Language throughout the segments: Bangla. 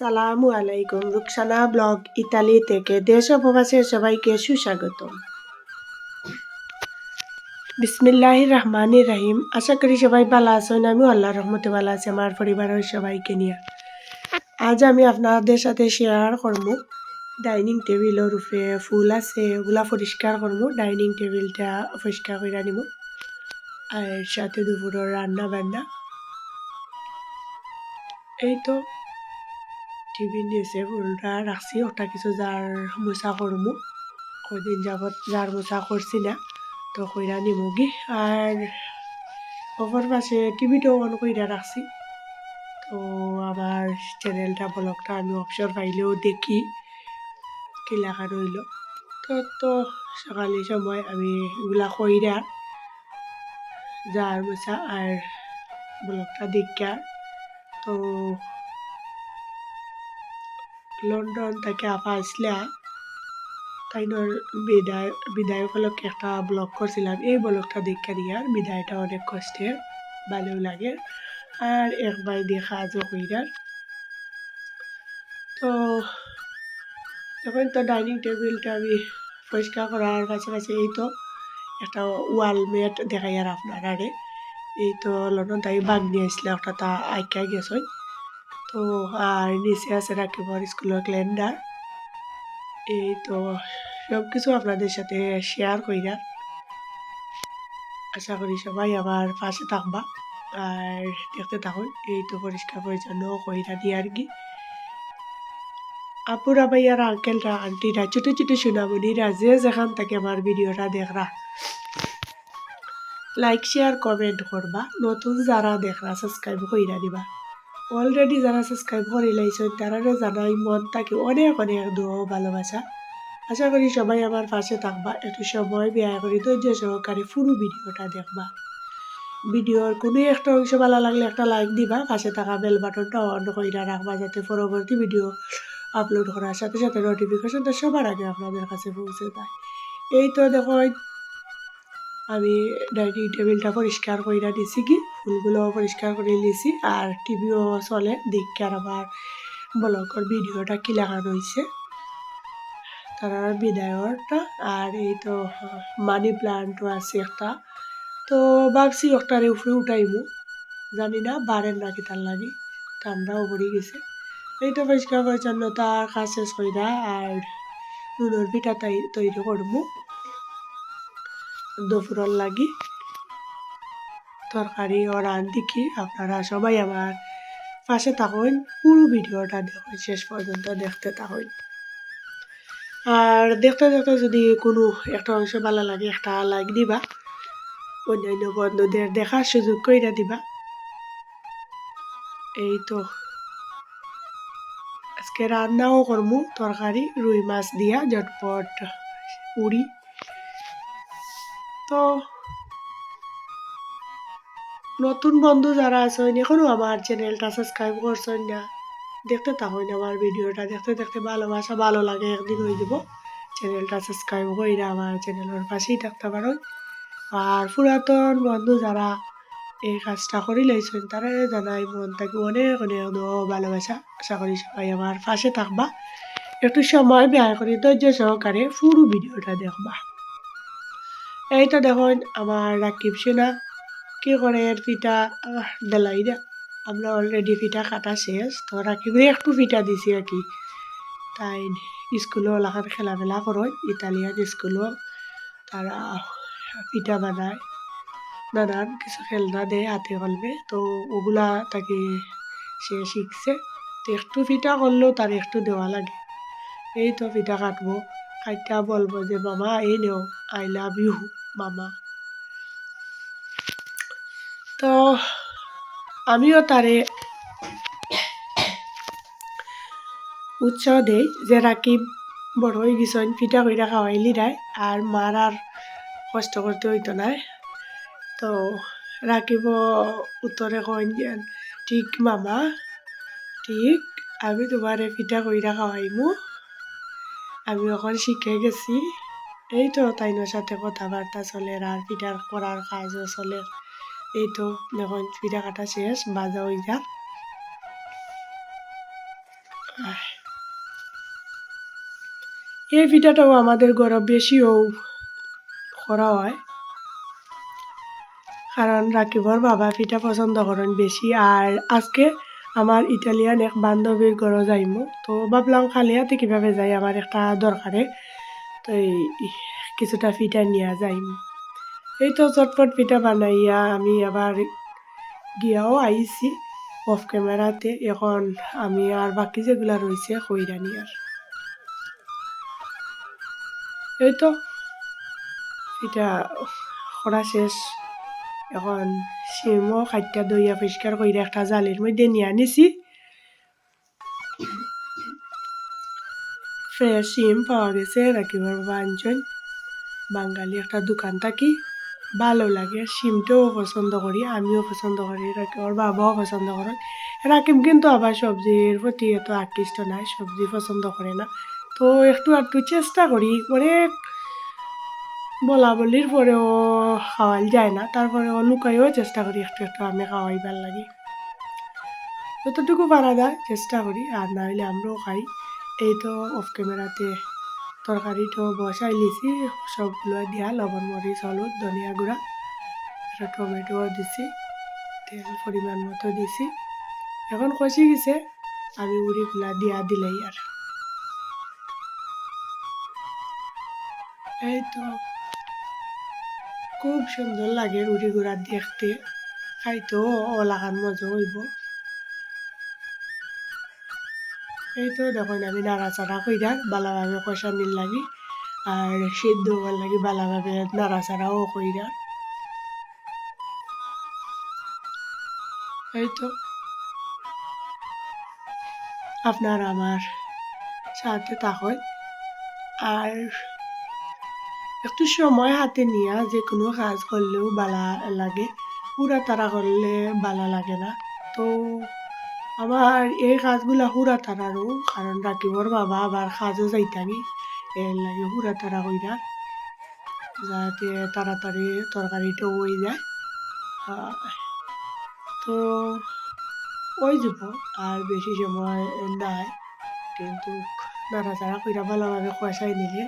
সালামু আলাইকুম, রুকসানা ব্লগ ইতালি থেকে দেশ উপবাসের সবাইকে সুস্বাগত বিসমিল্লাহ রহমান রাহিম। আশা করি সবাই ভালো আছেন আমি আল্লাহ রহমতে ভালো আছি, আমার পরিবারের সবাইকে নিয়ে। আজ আমি আপনাদের সাথে শেয়ার করব। ডাইনিং টেবিলের উপরে ফুল আছে, ওগুলা পরিষ্কার করব। ডাইনিং টেবিলটা পরিষ্কার করে নিব। আর সাথে দুপুরের রান্না বান্না এই তো। টিভি নিয়েছে ফুলটা রাখছি ওটা কিছু যার মোছা করমু কদিন যাবৎ যার মোছা করছি না, তো কইরা নিমুগি। আর অপর পাশে টিভিটাও অন কইরা রাখছি তো আমার চ্যানেলটা ব্লগটা আমি অবসর পাইলেও দেখি কি লেখা রইল তো তো, সকালে সময় আমি এগুলা কইরা যার মোছা আর ব্লগটা দেখা তো লন্ডন থেকে আপা আসলা তাইনোর বিদায় বিদায় উপলক্ষে একটা ব্লগ করছিলাম এই ব্লগটা দেখে আর বিদায়টা অনেক কষ্টের ভালো লাগে। আর একবার দেখা আজও কইরার তো, তখন তো ডাইনিং টেবিলটা আমি পরিষ্কার করার কাছাকাছি এই তো একটা ওয়াল মেট দেখাই আর আপনার আরে এই তো লন্ডন তাই বাগ নিয়ে আসলে একটা তা আইকা গেছে তো, আর নিচে আছে রাকিবর স্কুলের ক্যালেন্ডার এই তো সব কিছু আপনাদের সাথে শেয়ার কইরা আশা করি সবাই আমার পাশে থাকবা, আর দেখতে থাকুন, এই তো পরিষ্কার পরিচ্ছন্ন কইরা দিয়ে আর কি। আপুরা ভাইয়ার আঙ্কেলরা আন্টিরা ছোটো ছোটো সোনামণিরা যে যেখান থেকে আমার ভিডিওটা দেখরা লাইক শেয়ার কমেন্ট করবা। নতুন যারা দেখরা সাবস্ক্রাইব কইরা দিবা। অলরেডি যারা সাবস্ক্রাইব করে লাইছেন তারা জানাই মন তাকে অনেক অনেক দোয়া ভালোবাসা। আশা করি সবাই আমার পাশে থাকবা। একটু সময় ব্যয় করি, ধৈর্য সহকারে পুরো ভিডিওটা দেখবা। ভিডিওর কোনো একটা অংশ ভালো লাগলে একটা লাইক দিবা। পাশে থাকা বেল বাটনটা অন করে রাখবা যাতে পরবর্তী ভিডিও আপলোড করার সাথে সাথে নোটিফিকেশনটা সবার আগে আপনাদের কাছে পৌঁছে যায়। এই তো দেখো আমি ডাইনিং টেবিলটা পরিষ্কার করে দিছি কি? ফুলগুলো পরিষ্কার করে নিয়েছি আর টিভিও চলে দেখে আর আমার ব্লগের ভিডিওটা কি লাগানো হয়েছে তারা বিদায়রটা আর এই তো মানি প্লান্টও আছে একটা। তো ভাবছি একটার উপরে উঠাইমু। জানি না বাড়ের নাকি তার লাগে। ঠান্ডাও পড়ে গেছে। এই তো পরিষ্কার পরিচ্ছন্নতা কাজ শেষ কইরা আর নুনের পিঠা তৈরি করব দুপুরের লাগি তরকারি ও দেখি আপনারা সবাই আমার পাশে থাকুন। পুরো ভিডিওটা দেখুন, শেষ পর্যন্ত দেখতে থাকুন। আর দেখতে দেখতে যদি কোনো একটা অংশ ভালো লাগে, একটা লাইক দিবা। অন্যান্য বন্ধুদের দেখার সুযোগ করে দিবা। এই তো আজকে রান্নাও করব তরকারি, রুই মাছ দিয়া, ঝটপট উড়ি তো নতুন বন্ধু যারা আছেন এখনও আমার চ্যানেলটা সাবস্ক্রাইব করছেন না, দেখতে থাকুন আমার ভিডিওটা দেখতে দেখতে ভালোবাসা ভালো লাগে, একদিন হয়ে যাব চ্যানেলটা সাবস্ক্রাইব করে আমার চ্যানেলের পাশেই থাকতে পারো। আর পুরাতন বন্ধু যারা এই কাজটা করে লাইছেন, তারা জানাই মন থাকি অনেক অনেক ভালোবাসা। আশা করি সবাই আমার পাশে থাকবা। একটু সময় ব্যয় করি ধৈর্য সহকারে পুরো ভিডিওটা দেখবা। এই তো দেখুন, আমার রাকিব সেনা কি করে এর পিঠা বেলাই দে। আমরা অলরেডি পিঠা কাটা শেষ, তো রাকিবরে একটু পিঠা দিছি আর কি। তাই স্কুলও লাখান খেলামেলা করেন, ইতালিয়ান স্কুলও। তারা পিঠা বানায়। নানান কিছু খেলনা দেয় হাতে কলমে, তো ওগুলা তাকে সে শিখছে। তো একটু পিঠা করলেও তার একটু দেওয়া লাগে। এই তো পিঠা কাটবো। কাইটা বলব যে, মামা, এই নেও আই লাভ ইউ মামা। তো আমিও তারে উৎসাহ দেই যে, রাকিব, বড় হয়ে গেছেন পিঠা কইরা খাওয়াইলি রায়। আর মার আর কষ্ট করতে হইতো না। তো রাকিব উত্তরে কইন ঠিক, মামা, ঠিক, আমি তোমারে পিঠা কইরা খাওয়াইমু। আমি এখন শিখে গেছি। এই তো তাইনোর সাথে কথাবার্তা চলে আর পিঠা করার কাজও চলে। এই তো এখন পিঠা কাটা শেষ, বাজা হয়ে যা এই পিঠাটাও আমাদের ঘরে বেশিও করা হয়। কারণ রাকিবর বাবা পিঠা পছন্দ করেন বেশি আর আজকে আমার ইটালিয়ান এক বান্ধবীর ঘরে যাইমু তো ভাবলাম খালিয়াতে কীভাবে যাই আমার একটা দরকারে তো এই কিছুটা পিঠা নিয়ে যাইম এই তো চটপট পিঠা বানাইয়া আমি আবার গিয়াও আইছি অফ ক্যামেরাতে এখন আমি আর বাকি যেগুলা রয়েছে কইরানি আর এই তো পিঠা করা শেষ। এখন শিমও খাইটা দইয়া পরিষ্কার কইরা একটা জালের মধ্যে নিয়ে আনিছি। ফ্রেশ শিম পাওয়া গেছে রাখিবার বাবা আনছেন বাঙালি একটা দোকান থাকি ভালো লাগে শিমটাও পছন্দ করি আমিও পছন্দ করি রাকিবর বাবাও পছন্দ করেন রাকিব কিন্তু আবার সবজির প্রতি এত আকৃষ্ট নাই, সবজি পছন্দ করে না। তো একটু একটু চেষ্টা করি অনেক বলা বলির পরেও খাওয়াই যায় না, তারপরেও লুকাইও চেষ্টা করি একটু একটু আমি খাওয়াইবার লাগে। যতটুকু পারা যায় চেষ্টা করি, আর না হলে আমরাও খাই। এই তো অফ ক্যামেরাতে তরকারিটো বসাই লিছি, সবগুলো দিয়া, লবণ, মরিচ, হলুদ, ধনিয়া গুঁড়া, একটা টমেটো দিছি, তেল পরিমাণ মতো দিছি। এখন কষি গেছে, আমি উড়িগুলা দিয়া দিলেই আর। এই তো খুব সুন্দর লাগে রুটি গুঁড়া দেখতে। খাইতেও অলাগান মজা হইব। এই তো দেখুন আমি নাড়াচাড়া কইরা ভালোভাবে কষানির লাগি আর সিদ্ধ হওয়ার লাগি ভালোভাবে নাড়াচাড়াও কইরা এই তো আপনার আমার সাথে থাকুন আর একটু সময় হাতে নিয়ে যে কোনো কাজ করলেও ভালো লাগে পুরা তারা করলে ভালো লাগে না। তো আমার এই কাজগুলা হুরা তারারও কারণ রাকিবর বাবা আবার কাজও যাইতানি এর লাগে হুরা তারা কইরা, যাতে তাড়াতাড়ি তরকারিটা হয়ে যায়। তো ওই যাব আর বেশি সময় নাই, কিন্তু নাড়াচাড়া কইরা ভালোভাবে কষাই নিলে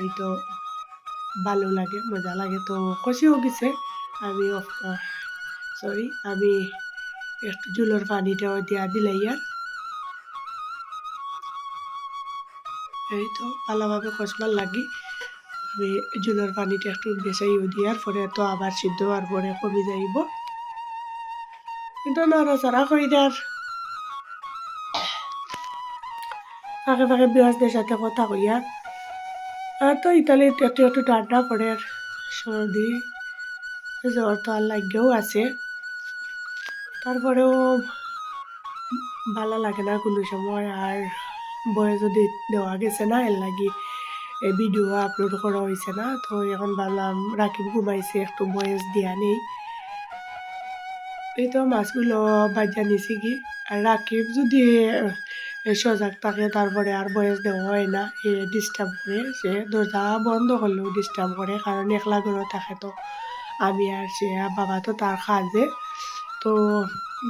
এই তো ভালো লাগে, মজা লাগে। তো কষিও গেছে। আমি সরি আমি একটু জুলোর পানিটাও দিয়া দিলাই আর এই তো ভালোভাবে কষবার লাগি। আমি জুলোর পানিটা একটু বেসাইও দিয়ার পরে তো আবার সিদ্ধ হওয়ার পরে কমে যাইব। কিন্তু নাড়াচাড়া করে দেওয়ার ফাঁকে ফাঁকে বিহাজদের সাথে কথা কইয়া আর তো ইতালির একটু একটু ঠান্ডা পড়ে সর্দি জ্বর তো আর লাগেও আছে। তারপরেও ভালো লাগে না কোনো সময় আর বয়ে যদি দেওয়া গেছে না, এর লাগি ভিডিও আপলোড করা হয়েছে না, তো এখন ভাবলাম রাকিব ঘুমাইছে, একটু বয়স দিয়া নেই। এই তো মাছগুলো বাজা নিছি কি। আর রাকিব যদি সজাগ থাকে তারপরে আর বয়স দেওয়া হয় না। এ ডিস্টার্ব করে সে দরজা বন্ধ করলেও ডিস্টার্ব করে, কারণ একলা ঘরে থাকে তো। আমি আর সে বাবা তো তার কাজে। তো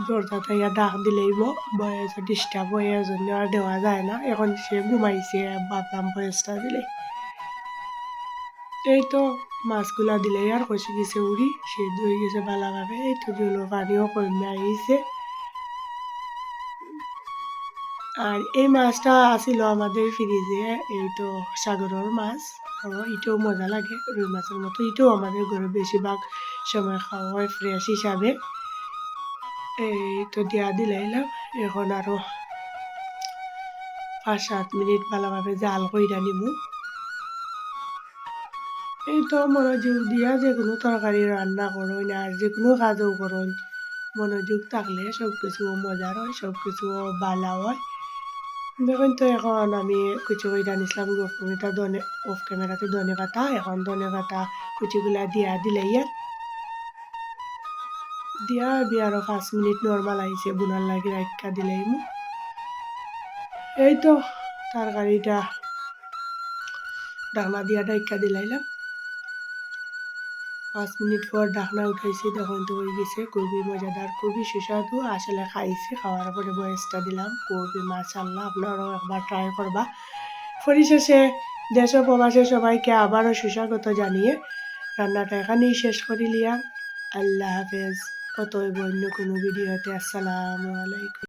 দরজাটা ইয়া ডাক দিলেই বয়স ডিস্টার্ব হয়ে জন্য আর দেওয়া যায় না। এখন সে ঘুমাইছে, ভাবলাম বয়সটা দিলে। এই তো, মাছগুলা দিলেই আর কষি গেছে উড়ি। সে হয়ে গেছে ভালোভাবে, এই তো জলো পানিও কমে আইছে। আর এই মাছটা আসিল আমাদের ফ্রিজে এই তো সাগরের মাছ এটাও মজা লাগে রুই মাছের মতো। এটাও আমাদের ঘরে বেশিরভাগ সময় খাওয়া হয় ফ্রেশ হিসাবে এই তো দিয়া দিলাইলাম এখন আরও পাঁচ সাত মিনিট ভালোভাবে জাল কইরা নিব এই তো মনোযোগ দিয়া যে কোনো তরকারি রান্না করুন আর যে কোনো কাজও করুন মনোযোগ থাকলে সব কিছু মজার হয় সব কিছু ভালো হয়। দেখুন তো এখন আমি কুচি কইরা নিছিলাম গোফমিটা ধনে অফ ক্যামেরাতে ধনে পাতা এখন ধনে পাতা কুচিগুলা দিয়া দিলে ইয়ার দিয়া আরও পাঁচ মিনিট নর্মাল আইছে বুনার লাগে রাখা দিলেই এই তো তরকারিটা ডাকনা দিয়া ডাইকা দিলাইলাম পাঁচ মিনিট পর ঢাকনা উঠাইছি, তখন তো হয়ে গেছে। খুবই মজাদার খুবই সুস্বাদু, আসলে খাইছি, খাওয়ার পরে বয়সটা দিলাম। খুবই মাশাল্লাহ আপনারাও একবার ট্রাই করবা। পরিশেষে দেশ প্রবাসে সবাইকে আবারও সুস্বাগত জানিয়ে রান্নাটা এখানেই শেষ করি লিয়াম আল্লাহ হাফেজ। অতএব অন্য কোনো ভিডিওতে। আসসালামু আলাইকুম।